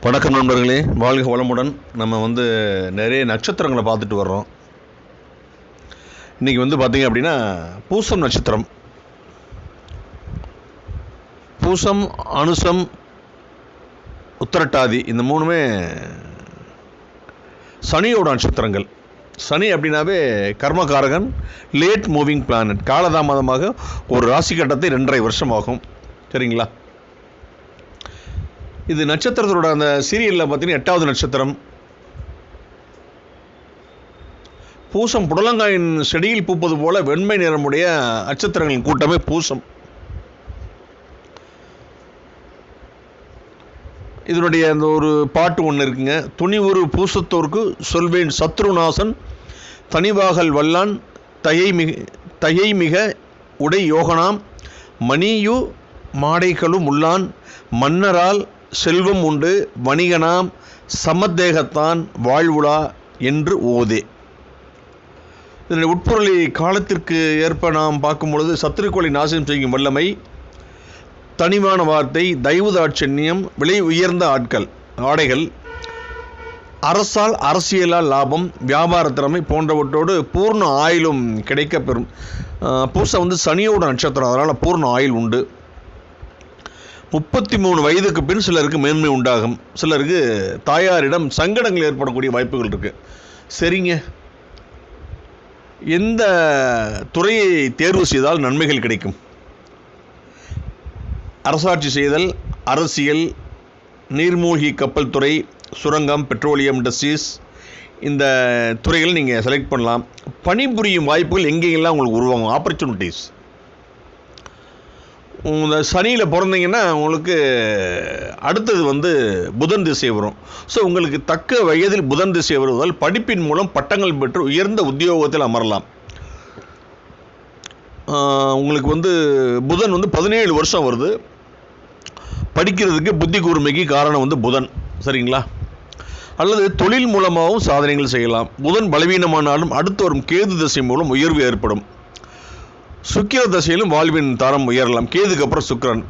வணக்கம் நண்பர்களே. வாழ்க வளமுடன். நம்ம வந்து நிறைய நட்சத்திரங்களை பார்த்துட்டு வர்றோம். இன்றைக்கி வந்து பார்த்தீங்க அப்படின்னா பூசம் நட்சத்திரம். பூசம் அனுசம் உத்தரட்டாதி இந்த மூணுமே சனியோட நட்சத்திரங்கள். சனி அப்படின்னாவே கர்மகாரகன் லேட் மூவிங் பிளானட் காலதாமதமாக ஒரு ராசி கட்டத்தை ரெண்டரை வருஷம் ஆகும் சரிங்களா? இது நட்சத்திரத்தோட அந்த சீரியலில் பார்த்தீங்கன்னா எட்டாவது நட்சத்திரம். பூசம் புடலங்காயின் செடியில் பூப்பது போல வெண்மை நிறமுடைய நட்சத்திரங்களின் கூட்டமே பூசம். இதனுடைய அந்த ஒரு பாட்டு ஒன்று இருக்குங்க. துணிவுறு பூசத்தோர்க்கு சொல்வேன் சத்ருநாசன் தனிவாகல் வல்லான் தயை மிக தயை மிக உடை யோகனாம் மணியு மாடைகளும் உள்ளான் மன்னரால் செல்வம் உண்டு வணிகனாம் சமத்தேகத்தான் வாழ்வுலா என்று ஓதே. இதனுடைய உட்பொருளை காலத்திற்கு ஏற்ப நாம் பார்க்கும் பொழுது சத்துருக்கோளை நாசனம் செய்யும் வல்லமை தனிவான வார்த்தை தெய்வதாட்சண்யம் விலை உயர்ந்த ஆட்கள் ஆடைகள் அரசால் அரசியலால் லாபம் வியாபார திறமை போன்றவற்றோடு பூர்ண ஆயுளும் கிடைக்கப்பெறும். பெறும் வந்து சனியோட நட்சத்திரம் அதனால் பூர்ண ஆயுள் உண்டு. முப்பத்தி மூணு வயதுக்கு பின் சிலருக்கு மேன்மை உண்டாகும். சிலருக்கு தாயாரிடம் சங்கடங்கள் ஏற்படக்கூடிய வாய்ப்புகள் இருக்குது சரிங்க. எந்த துறையை தேர்வு செய்தால் நன்மைகள் கிடைக்கும்? அரசாட்சி செய்தல் அரசியல் நீர்மூழ்கி கப்பல் துறை சுரங்கம் பெட்ரோலியம் இண்டஸ்ட்ரீஸ் இந்த துறைகள் நீங்கள் செலக்ட் பண்ணலாம். பணிபுரியும் வாய்ப்புகள் எங்கெங்கெல்லாம் உங்களுக்கு உருவாகும்? ஆப்பர்ச்சுனிட்டிஸ் இந்த சனியில் பிறந்தீங்கன்னா உங்களுக்கு அடுத்தது வந்து புதன் திசை வரும். ஸோ உங்களுக்கு தக்க வயதில் புதன் திசை வருவதால் படிப்பின் மூலம் பட்டங்கள் பெற்று உயர்ந்த உத்தியோகத்தில் அமரலாம். உங்களுக்கு வந்து புதன் வந்து பதினேழு வருஷம் வருது. படிக்கிறதுக்கு புத்தி கூர்மைக்கு காரணம் வந்து புதன். சரிங்களா? அல்லது தொழில் மூலமாகவும் சாதனைகள் செய்யலாம். புதன் பலவீனமானாலும் அடுத்து வரும் கேது திசை மூலம் உயர்வு ஏற்படும். சுக்கிர தசையிலும் வாழ்வின் தரம் உயரலாம். கேதுக்கு அப்புறம் சுக்கரன்.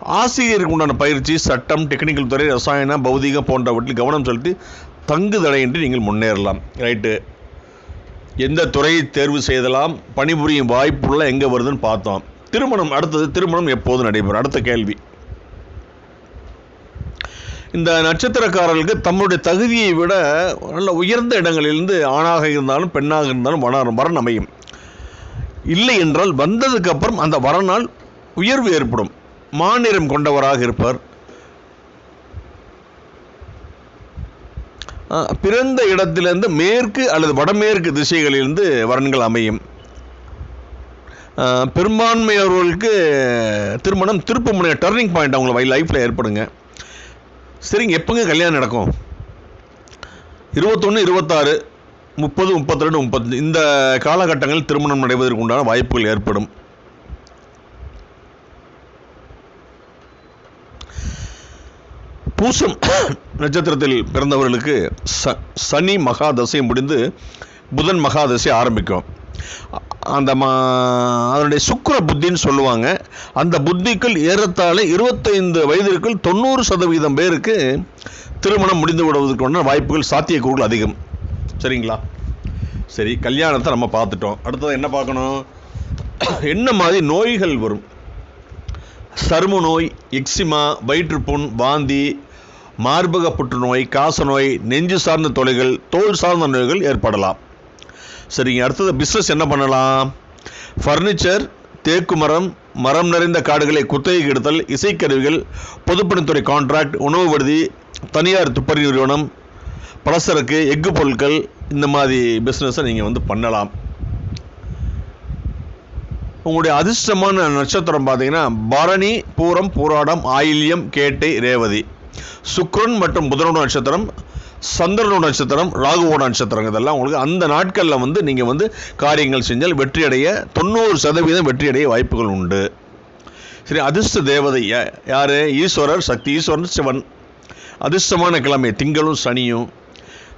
ஆசிரியருக்கு உண்டான பயிற்சி சட்டம் டெக்னிக்கல் துறை ரசாயனம் பௌதிகம் போன்றவற்றில் கவனம் செலுத்தி தங்கு தடையின்றி நீங்கள் முன்னேறலாம். ரைட்டு. எந்த துறையை தேர்வு செய்தலாம் பணிபுரியும் வாய்ப்புள்ள எங்கே வருதுன்னு பார்த்தோம். திருமணம் அடுத்தது திருமணம் எப்போது நடைபெறும்? அடுத்த கேள்வி. இந்த நட்சத்திரக்காரர்களுக்கு தம்முடைய தகுதியை விட நல்ல உயர்ந்த இடங்களிலிருந்து ஆணாக இருந்தாலும் பெண்ணாக இருந்தாலும் வர வரன் அமையும் இல்லை என்றால் வந்ததுக்கு அப்புறம் அந்த வரனால் உயர்வு ஏற்படும். மாநிறம் கொண்டவராக இருப்பார். பிறந்த இடத்திலிருந்து மேற்கு அல்லது வடமேற்கு திசைகளிலிருந்து வரன்கள் அமையும். பெரும்பான்மையவர்களுக்கு திருமணம் திருப்பு முனைய டர்னிங் பாயிண்ட் அவங்கள லைஃப்பில் ஏற்படுங்க. சரிங்க எப்போங்க கல்யாணம் நடக்கும்? இருபத்தொன்று இருபத்தாறு. முப்பது முப்பத்தி ரெண்டு முப்பத்தி இந்த காலகட்டங்களில் திருமணம் நடைவதற்கு உண்டான வாய்ப்புகள் ஏற்படும். பூசம் நட்சத்திரத்தில் பிறந்தவர்களுக்கு ச சனி மகாதசை முடிந்து புதன் மகாதசை ஆரம்பிக்கும். அந்த மா அதனுடைய சுக்கர புத்தின்னு சொல்லுவாங்க. அந்த புத்திக்குள் ஏறத்தாழ இருபத்தைந்து வயதிற்குள் தொண்ணூறு சதவீதம் பேருக்கு திருமணம் முடிந்து விடுவதற்கான வாய்ப்புகள் சாத்தியக்கூறுகள் அதிகம். சரிங்களா? சரி கல்யாணத்தை நம்ம பார்த்துட்டோம். அடுத்தது என்ன பார்க்கணும்? என்ன மாதிரி நோய்கள் வரும்? சரும நோய் எக்ஸிமா வயிற்றுப்புண் வாந்தி மார்பக புற்றுநோய் காசநோய் நெஞ்சு சார்ந்த தொலைகள் தோல் சார்ந்த நோய்கள் ஏற்படலாம். சரிங்க அடுத்தது பிஸ்னஸ் என்ன பண்ணலாம்? ஃபர்னிச்சர் தேக்கு மரம் மரம் நிறைந்த காடுகளை குத்தகைக்கு எடுத்தல் இசைக்கருவிகள் பொதுப்பணித்துறை கான்ட்ராக்ட் உணவு விடுதி தனியார் துப்பறி நிறுவனம் பலசரக்கு எஃகு பொருட்கள் இந்த மாதிரி பிஸ்னஸை நீங்கள் வந்து பண்ணலாம். உங்களுடைய அதிர்ஷ்டமான நட்சத்திரம் பார்த்தீங்கன்னா பரணி பூரம் பூராடம் ஆயில்யம் கேட்டை ரேவதி. சுக்ரன் மற்றும் புதனோட நட்சத்திரம் சந்திரனோட நட்சத்திரம் ராகுவோட நட்சத்திரம் இதெல்லாம் உங்களுக்கு அந்த நாட்களில் வந்து நீங்கள் வந்து காரியங்கள் செஞ்சால் வெற்றியடைய தொண்ணூறு சதவீதம் வெற்றியடைய வாய்ப்புகள் உண்டு. சரி அதிர்ஷ்ட தேவதை யார்? ஈஸ்வரர் சக்தி ஈஸ்வரன் சிவன். அதிர்ஷ்டமான கிழமை திங்களும் சனியும்.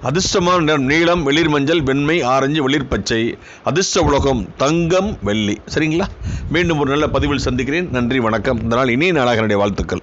அதிர்ஷ்டமான நிறம் நீளம் வெளிர் மஞ்சள் வெண்மை ஆரஞ்சு வெளிர் பச்சை. அதிர்ஷ்ட உலகம் தங்கம் வெள்ளி. சரிங்களா? மீண்டும் ஒரு நல்ல பதிவில் சந்திக்கிறேன். நன்றி வணக்கம். இந்த நாள் இனிய நாளாக என்னுடைய வாழ்த்துக்கள்.